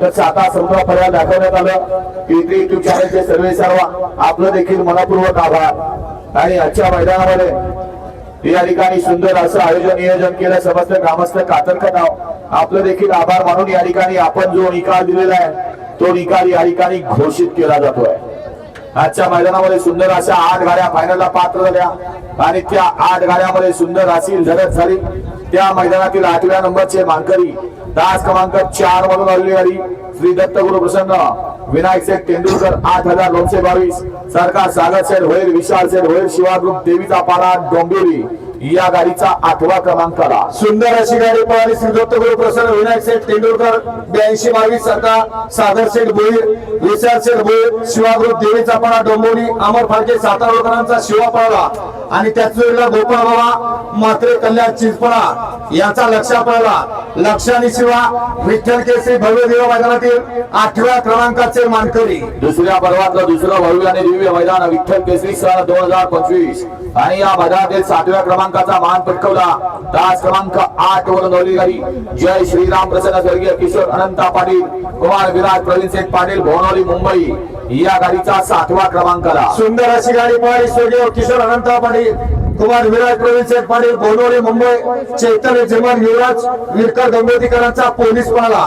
तर आता समुद्र पर्याय दाखवण्यात आलं. इथे युट्यूब चॅनलचे सर्व सर्व आपलं देखील मनपूर्वक आभार. आणि आजच्या मैदानामध्ये या ठिकाणी सुंदर असं आयोजन नियोजन केलं. समस्त ग्रामस्थ कातरकत आहो आपलं देखील आभार मानून या ठिकाणी आपण जो निकाल दिलेला आहे तो निकाल या ठिकाणी घोषित केला जातोय. आजच्या मैदानामध्ये सुंदर अशा आठ गाड्या फायनलला पात्र झाल्या. आणि त्या आठ गाड्यामध्ये सुंदर अशी लढत झाली. त्या मैदानातील आठव्या नंबरचे मानकरी तास क्रमांक चार मधून आलेली गाडी श्री दत्त गुरु प्रसन्न. विनायक शेठ तेंडुलकर आठ हजार दोनशे बावीस. सरकार सागर शेठ होईल विशाल शेठ होईल शिवा ग्रुप देवीचा पाडा डोंबिवली. या गाडीचा आठवा क्रमांक आला सुंदर अशी गाडी पळाली श्रीदत्त गुरु प्रसन्न विनायक सेठ तेंडुलकर ब्याऐंशी बावीस सरकार सागर सेठ भोईर विशाल सेठ भोईर शिवागृह देवी चापाडा डोंबोली अमर फाळके सातारकरांचा शिवा पळाला आणि त्याच वेळेला गोपाळ बाबा मात्रे कल्याण चिंचपणा याचा लक्षा पळाला लक्षाने शिवा विठ्ठल केसरी भव्य देव मैदानातील आठव्या क्रमांकाचे मानकरी. दुसऱ्या पर्वातलं दुसरं भव्य आणि दिव्य मैदान विठ्ठल केसरी सण दोन हजार पंचवीस. आणि या भागातील सातव्या क्रमांकाचा मान पटकवला. तास क्रमांक आठ वर नवली गाडी. जय श्रीराम प्रसन्न स्वर्गीय किशोर अनंता पाटील कुमार विराज प्रवीण शेठ पाटील भोनोली मुंबई. या गाडीचा सातवा क्रमांक आला सुंदर अशी गाडी पाहिली स्वर्गीय किशोर अनंता पाटील. कुमार विराज प्रवीण शेठ पाटील बोनवली मुंबई चैतन्य जेमन युवराज विरकर गंगोतीकरांचा पोलीस पाला.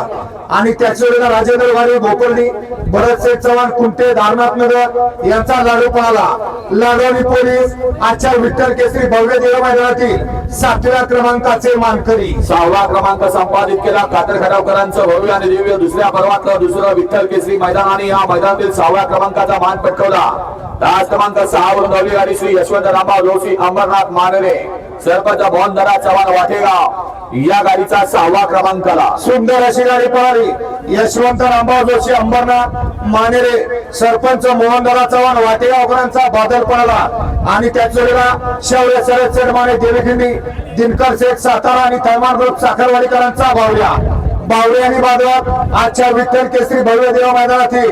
आणि त्याच्या वेळेला राजेंद्र वारे भोकरणी भरत शेठ चव्हाण कुंटे धारनाथ नगर यांचा लाडू पाला. लाडोनी पोलीस आजच्या विठ्ठल केसरी भव्य देव मैदानातील सातव्या क्रमांकाचे मानकरी. सहावा क्रमांक संपादित केला कातर खडावकरांचं भव्य आणि दिव्य दुसऱ्या पर्वातलं दुसरं विठ्ठल केसरी मैदान आणि या मैदानातील सहाव्या क्रमांकाचा मान पटकवला. तास क्रमांक सहा वरून नवली गाडी श्री यशवंत रामा जोशी अंबरनाथ मानरे. सरपंच भवनदरा चव्हाण वाटेगाव या गाडीचा सहावा क्रमांक आला. सुंदर अशी गाडी पळाली. यशवंत रामभाऊ जोशी अंबरनाथ मानेरे सरपंच मोहनदारा चव्हाण वाटेगावकरांचा बादल पळाला. आणि त्याच वेळेला शौर्य शरद चेडमाने देवीखिंडी दिनकर शेठ सातारा आणि थैमान ग्रुप साखरवाडीकरांचा बावल्या बावळे आणि बादवात आजच्या विठ्ठल केसरी भव्य देव मैदानातील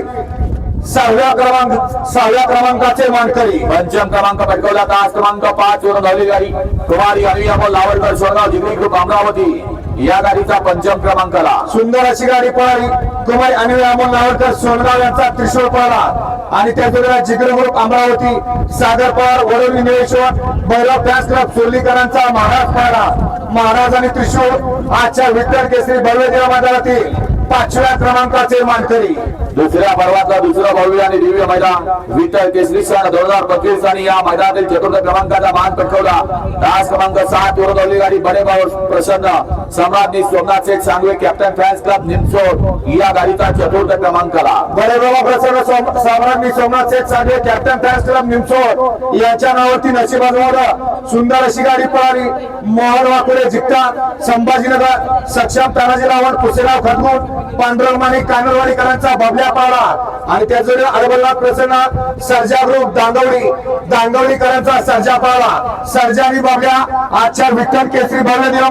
सहाव्या क्रमांक सहाव्या क्रमांकाचे मानकरी. पंचम क्रमांक पटकवला तास क्रमांक पाच वरून झाली गाडी. कुमारी अनुयामोल लावडकर सोरगाव जिगरी ग्रुप अमरावती. या गाडीचा पंचम क्रमांकाला. सुंदर अशी गाडी पळाली. कुमारी अनिल अमोल नावडकर सोनगाव यांचा त्रिशूळ पळाला. आणि त्याचबरोबर Jigar group Amravati Sagar Pawar Wadoli Nileshwar Bhairav fans club सोर्लीकरांचा महाराज पळाला. महाराज आणि त्रिशूळ. आजच्या विठ्ठल केसरी भव्य देव मैदानातील पाचव्या क्रमांकाचे मानकरी. दुसऱ्या पर्वातला दुसरा भव्य आणि दिव्य मैदान. विठ्ठल केसरी सन दोन हजार पंचवीस आणि या मैदानातील चतुर्थ क्रमांकाचा मान पटकवला. तास क्रमांक सात वरून नवली गाडी बडेभाऊ Prasanna. Samradnyi Somnath Sheth Sangave captain fans club Nimsod या गाडीचा चतुर्थ क्रमांक आला बडे बाबा प्रसन्न सोम- Samradnyi Somnath Sheth Sangave captain fans club Nimsod यांच्या नावावरती नशिबाजवळ सुंदर अशी गाडी पळाली. मोहन वाकुडे जिंकतात संभाजीनगर सक्षम तानाजी रावण पुसेगाव खटगुण पांडुरंग माणिक कानरवाडीकरांचा बाबल्या पाळला आणि त्याचं अडबल्ला प्रसन्न सर्जा ग्रुप दांगवडी दांगवडीकरांचा सर्जा पाळला सर्जा आणि आजच्या विठ्ठल केसरी भव्य देव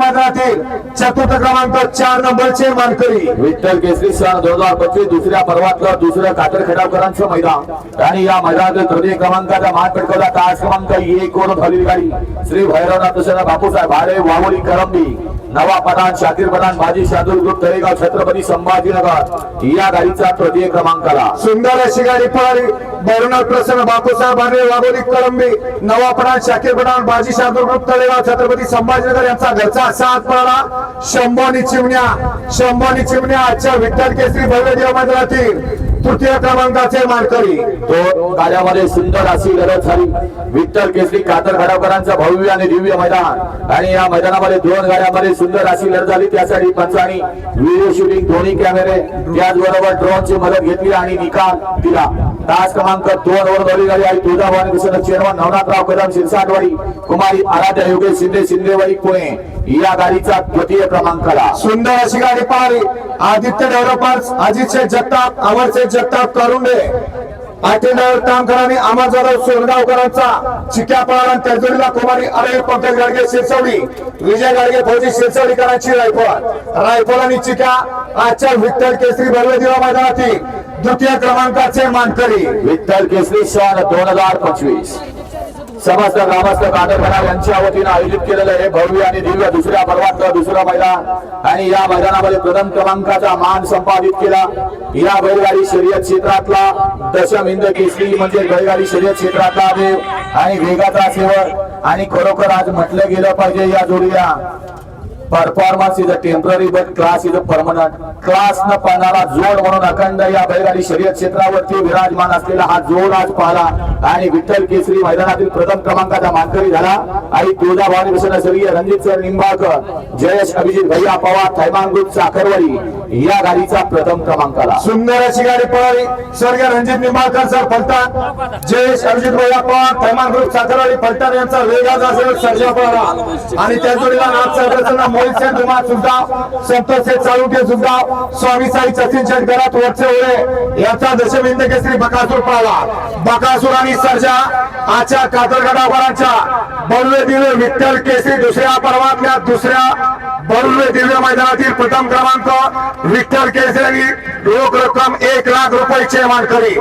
चतुर्थ क्रमांक चार नंबरचे मानकरी. विठ्ठल केसरी सन दोन हजार पंचवीस दुसऱ्या पर्वातलं दुसरं कातर खडावकरांचं मैदान. आणि या मैदानातील तृतीय क्रमांकाचा मान पटकवला तास क्रमांक एक वरून झालेली गाडी श्री भैरवनाथ बापूसाहेब भाडे वावळी करंबी नवा पठाण शाकीर पठाण भाजी शादूर ग्रुप तळेगाव छत्रपती संभाजीनगर. या गाडीचा तृतीय क्रमांक आला. सुंदर अशी गाडी पळाली. भैरवनाथ प्रसन्न बापूसाहेब बांधे वाघोली कळंबी नवा पठाण शाकीर पठाण बाजी शादूर ग्रुप तळेगाव छत्रपती संभाजीनगर यांचा घरचा साथ पळाला. शंभोनी चिमण्या शंभोनी चिमण्या आजच्या विठ्ठल केसरी भव्य देव मंदिरातील तृतीय क्रमांकाचे मानकरी. दोन गाड्यामध्ये सुंदर अशी लढत झाली. विठ्ठल केसरी कातर खडावकरांचं भव्य आणि दिव्य मैदान. आणि या मैदानामध्ये दोन गाड्यामध्ये सुंदर अशी लढत झाली. त्यासाठी पंचांनी व्हिडिओ शूटिंग दोन्ही कॅमेरे त्याचबरोबर ड्रोनची मदत घेतली आणि निकाल दिला. तास क्रमांक दोन वर दोन्ही गाडी आणि तुळजाभवानी कृष्ण चेअरमन नवनाथराव कदम शिरसाटवाडी कुमारी आराध्या योगेश शिंदे शिंदेवाडी पुणे. या गाडीचा द्वितीय क्रमांक सुंदर अशी गाडी पळाली आदित्य डेव्हलपर्स अजित शेठ जगताप शेठ जगताप करुंडे आटेडावर तामकर आणि अमर सोनगावकरांचा चिक्या पळाला त्याजोडीला कुमारी अरे पंकज गाडगे शिरसवडी विजय गाडगे फौजी शिरसवडीकरांची रायफल. रायफल आणि चिक्या आजच्या विठ्ठल केसरी भरवे दिवा मैदानातील द्वितीय क्रमांकाचे मानकरी. विठ्ठल केसरी सन दोन हजार पंचवीस. सभासद ग्रामस्थ कादरगडा यांच्या वतीनं आयोजित केलेलं हे भव्य आणि दिव्य दुसऱ्या पर्वातलं दुसरं मैदान. आणि या मैदानामध्ये प्रथम क्रमांकाचा मान संपादित केला. या बैलगाडी शर्यत क्षेत्रातला दशम हिंद केसरी म्हणजे बैलगाडी शर्यत क्षेत्रातला देव आणि वेगाचा सेवक. आणि खरोखर आज म्हटलं गेलं पाहिजे या जोडीला. Performance is a temporary but class is a permanent class न पाहणारा जोड म्हणून अखंड या बैलगाडी शर्यत क्षेत्रावरती विराजमान असलेला हा जोड आज पाहला. आणि विठ्ठल केसरी मैदानातील प्रथम क्रमांकाचा मानकरी झाला. आणि तुळजाभवानी मिशन स्वर्गीय रणजित सर निंबाळकर जयेश अभिजित भैया पवार थैमान ग्रुप साखरवाडी या गाडीचा प्रथम क्रमांक आला. सुंदर अशी गाडी पळाली. स्वर्गीय रणजित निंबाळकर सर फलतान जयेश अभिजित भैया पवार थैमान ग्रुप साखरवाडी फलतान यांचा वेगाचा सर्जा पळाला. आणि त्या जोडीला नाथ सरपंचांना सेठ धुमाळ सुद्धा संतोष चालुके सुद्धा स्वामी साई सचिन शेटकरात वरचे ओळे याचा दशमिंद केसरी बकासूर पाहला बकासूर आणि सर्जा आजच्या कातरगडावरांच्या भव्य दिव्य विठ्ठल केसरी दुसऱ्या पर्वातल्या दुसऱ्या भव्य दिव्य मैदानातील प्रथम क्रमांक विठ्ठल केसरी रोख रक्कम एक लाख रुपये मानकरी.